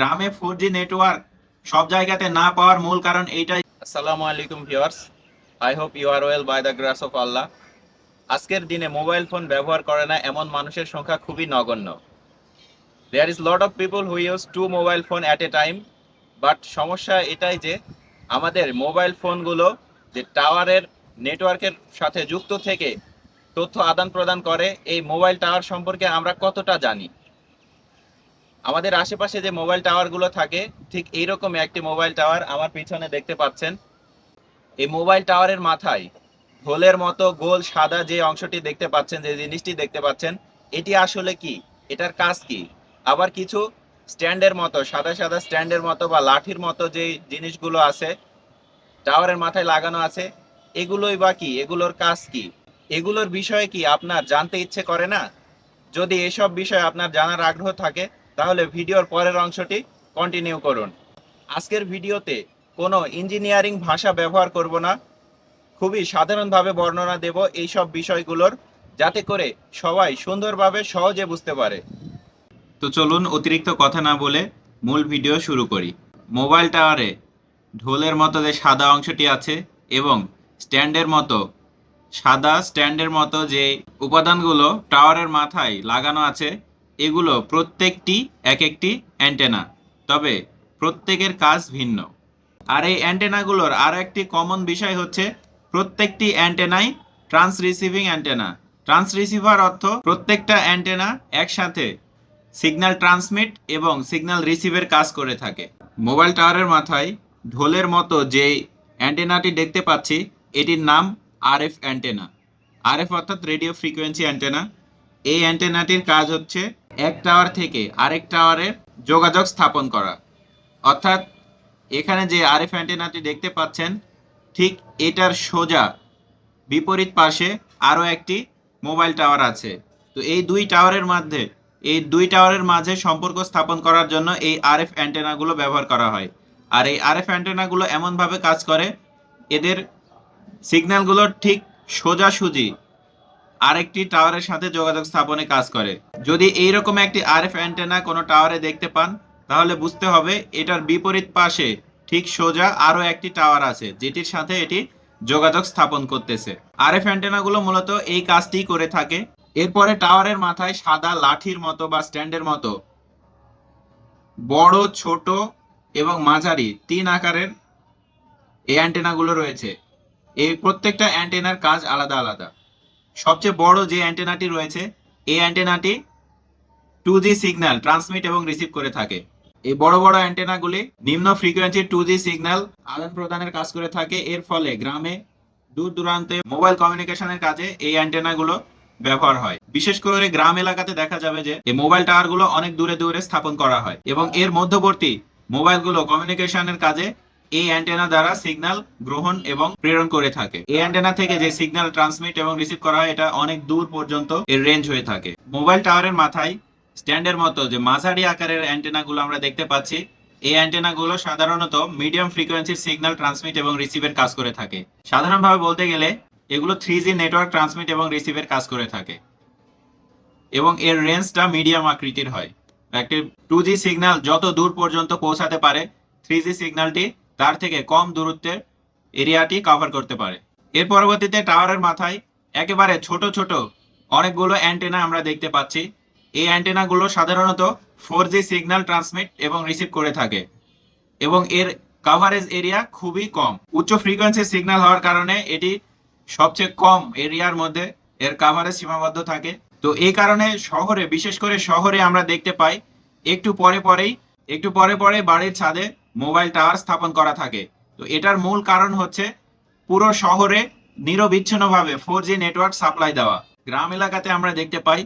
গ্রামে four network সব জায়গাতে না পাওয়ার মূল কারণ এইটাই। আসসালামু আলাইকুম viewers I hope you are well by the grace of Allah আজকের দিনে মোবাইল ফোন ব্যবহার করে না এমন মানুষের সংখ্যা খুবই নগণ্য। There is lot of people who use to mobile phone at a time but সমস্যা এটাই যে আমাদের মোবাইল ফোনগুলো যে টাওয়ারের নেটওয়ার্কের সাথে যুক্ত থেকে তথ্য আদান প্রদান করে, এই মোবাইল টাওয়ার সম্পর্কে আমরা কতটা জানি? আমাদের আশেপাশে যে মোবাইল টাওয়ারগুলো থাকে, ঠিক এইরকম একটি মোবাইল টাওয়ার আমার পিছনে দেখতে পাচ্ছেন। এই মোবাইল টাওয়ারের মাথায় হোলের মতো গোল সাদা যে অংশটি দেখতে পাচ্ছেন, যে জিনিসটি দেখতে পাচ্ছেন, এটি আসলে কি? এটার কাজ কি? আবার কিছু স্ট্যান্ডের মতো, সাদা সাদা স্ট্যান্ডের মতো বা লাঠির মতো যে জিনিসগুলো আছে টাওয়ারের মাথায় লাগানো আছে, এগুলোই বা কি? এগুলোর কাজ কি? এগুলোর বিষয়ে কি আপনার জানতে ইচ্ছে করে না? যদি এসব বিষয়ে আপনার জানার আগ্রহ থাকে তাহলে ভিডিওর পরের অংশটি কন্টিনিউ করুন। আজকের ভিডিওতে কোনো ইঞ্জিনিয়ারিং ভাষা ব্যবহার করব না। খুবই সাধারণভাবে বর্ণনা দেব এই সব বিষয়গুলোর, যাতে করে সবাই সুন্দরভাবে সহজে বুঝতে পারে। তো চলুন অতিরিক্ত কথা না বলে মূল ভিডিও শুরু করি। মোবাইল টাওয়ারে ঢোলের মতো যে সাদা অংশটি আছে এবং স্ট্যান্ডের মতো, সাদা স্ট্যান্ডের মতো যে উপাদানগুলো টাওয়ারের মাথায় লাগানো আছে এগুলো প্রত্যেকটি এক একটি অ্যান্টেনা, তবে প্রত্যেকের কাজ ভিন্ন। আর এই অ্যান্টেনাগুলোর আরও একটি কমন বিষয় হচ্ছে, প্রত্যেকটি অ্যান্টেনাই trans receiving antenna. Trans receiver অর্থ প্রত্যেকটা অ্যান্টেনা একসাথে সিগন্যাল ট্রান্সমিট এবং সিগন্যাল রিসিভের কাজ করে থাকে। মোবাইল টাওয়ারের মাথায় ঢোলের মতো যে অ্যান্টেনাটি দেখতে পাচ্ছি, এটির নাম আরএফ অ্যান্টেনা। আরএফ অর্থাৎ রেডিও ফ্রিকোয়েন্সি অ্যান্টেনা। এই অ্যান্টেনাটির কাজ হচ্ছে এক টাওয়ার থেকে আরেক টাওয়ারে যোগাযোগ স্থাপন করা। অর্থাৎ এখানে যে আরএফ অ্যান্টেনাটি দেখতে পাচ্ছেন, ঠিক এটার সোজা বিপরীত পাশে আরও একটি মোবাইল টাওয়ার আছে। তো এই দুই টাওয়ারের মধ্যে, এই দুই টাওয়ারের মাঝে সম্পর্ক স্থাপন করার জন্য এই আরএফ অ্যান্টেনাগুলো ব্যবহার করা হয়। আর এই আরএফ অ্যান্টেনাগুলো এমনভাবে কাজ করে, এদের সিগন্যালগুলো ঠিক সোজাসুজি আরেকটি টাওয়ারের সাথে যোগাযোগ স্থাপনে কাজ করে। যদি এইরকম একটি আরএফ অ্যান্টেনা কোনো টাওয়ারে দেখতে পান, তাহলে বুঝতে হবে এটার বিপরীত পাশে ঠিক সোজা আরও একটি টাওয়ার আছে, যেটির সাথে এটি যোগাযোগ স্থাপন করতেছে। আরএফ অ্যান্টেনাগুলো মূলত এই কাজটি করে থাকে। এরপরে টাওয়ারের মাথায় সাদা লাঠির মতো বা স্ট্যান্ডের মতো বড়, ছোট এবং মাঝারি তিন আকারের এই অ্যান্টেনাগুলো রয়েছে। এই প্রত্যেকটা অ্যান্টেনার কাজ আলাদা আলাদা। সবচেয়ে বড় যে অ্যান্টেনাটি রয়েছে, এই অ্যান্টেনাটি টু জি সিগন্যাল ট্রান্সমিট এবং রিসিভ করে থাকে। এই বড় বড় অ্যান্টেনাগুলি নিম্ন ফ্রিকোয়েন্সি টু জি সিগন্যাল আদান প্রদানের কাজ করে থাকে। এর ফলে গ্রামে দূর দূরান্তে মোবাইল কমিউনিকেশনের কাজে এই অ্যান্টেনাগুলো ব্যবহার হয়। বিশেষ করে গ্রাম এলাকাতে দেখা যাবে যে, এই মোবাইল টাওয়ারগুলো অনেক দূরে দূরে স্থাপন করা হয় এবং এর মধ্যবর্তী মোবাইলগুলো কমিউনিকেশনের কাজে এই অ্যান্টেনা দ্বারা সিগন্যাল গ্রহণ এবং প্রেরণ করে থাকে। এই অ্যান্টেনা থেকে যে সিগন্যাল ট্রান্সমিট এবং রিসিভ করা হয়, এটা অনেক দূর পর্যন্ত এর রেঞ্জ হয়ে থাকে। মোবাইল টাওয়ারের মাথায় স্ট্যান্ডের মতো যে মাঝারি আকারের অ্যান্টেনাগুলো আমরা দেখতে পাচ্ছি, এই অ্যান্টেনাগুলো সাধারণত মিডিয়াম ফ্রিকোয়েন্সির সিগন্যাল ট্রান্সমিট এবং রিসিভের কাজ করে থাকে। সাধারণভাবে বলতে গেলে, এগুলো থ্রি জি নেটওয়ার্ক ট্রান্সমিট এবং রিসিভের কাজ করে থাকে। এবং এর রেঞ্জটা মিডিয়াম আকৃতির হয়। একটি টু জি সিগন্যাল যত দূর পর্যন্ত পৌঁছাতে পারে থ্রি জি সিগন্যালটি তার থেকে কম দূরত্বের এরিয়াটি কভার করতে পারে। এর পরবর্তীতে টাওয়ারের মাথায় একেবারে ছোট ছোট অনেকগুলো অ্যান্টেনা আমরা দেখতে পাচ্ছি। এই অ্যান্টেনাগুলো সাধারণত ফোর জি সিগন্যাল ট্রান্সমিট এবং রিসিভ করে থাকে এবং এর কাভারেজ এরিয়া খুবই কম। উচ্চ ফ্রিকোয়েন্সি সিগন্যাল হওয়ার কারণে এটি সবচেয়ে কম এরিয়ার মধ্যে এর কাভারেজ সীমাবদ্ধ থাকে। তো এই কারণে শহরে, বিশেষ করে শহরে আমরা দেখতে পাই, একটু পরে পরেই, একটু পরে পরে বাড়ির ছাদে মোবাইল টাওয়ার স্থাপন করা থাকে। তো এটার মূল কারণ হচ্ছে পুরো শহরে নিরবিচ্ছিন্নভাবে ফোর জি নেটওয়ার্ক সাপ্লাই দেওয়া। গ্রাম এলাকাতে আমরা দেখতে পাই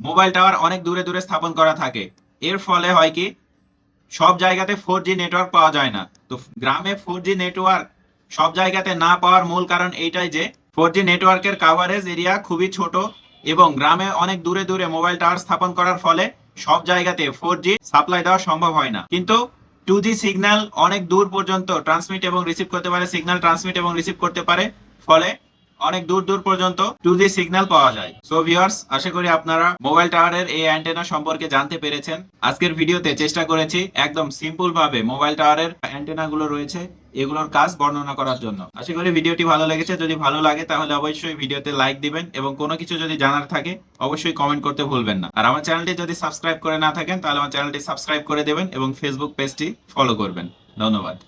মোবাইল টাওয়ার অনেক দূরে দূরে স্থাপন করা থাকে। এর ফলে হয় কি, সব জায়গাতে ফোর জি নেটওয়ার্ক পাওয়া যায় না। তো গ্রামে ফোর জি নেটওয়ার্ক সব জায়গাতে না পাওয়ার মূল কারণ এইটাই যে ফোর জি নেটওয়ার্কের কাভারেজ এরিয়া খুবই ছোট এবং গ্রামে অনেক দূরে দূরে মোবাইল টাওয়ার স্থাপন করার ফলে সব জায়গাতে ফোর জি সাপ্লাই দেওয়া সম্ভব হয় না। কিন্তু টু জি সিগন্যাল অনেক দূর পর্যন্ত ট্রান্সমিট এবং রিসিভ করতে পারে সিগন্যাল ট্রান্সমিট এবং রিসিভ করতে পারে। ফলে অনেক দূর দূর পর্যন্ত টু জি সিগন্যাল পাওয়া যায়। সো ভিউয়ার্স আশা করি আপনারা মোবাইল টাওয়ারের এই অ্যান্টেনা সম্পর্কে জানতে পেরেছেন। আজকের ভিডিওতে চেষ্টা করেছি একদম সিম্পল ভাবে মোবাইল টাওয়ারের অ্যান্টেনা গুলো রয়েছে। এগুলোর কাজ বর্ণনা করার জন্য। আশা করি ভিডিওটি ভালো লেগেছে। যদি ভালো লাগে, তাহলে অবশ্যই ভিডিওতে লাইক দিবেন এবং কোনো কিছু যদি জানার থাকে, অবশ্যই কমেন্ট করতে ভুলবেন না। আর আমার চ্যানেলটি যদি সাবস্ক্রাইব করে না থাকেন, তাহলে আমার চ্যানেলটি সাবস্ক্রাইব করে দেবেন এবং ফেসবুক পেজটি ফলো করবেন। ধন্যবাদ।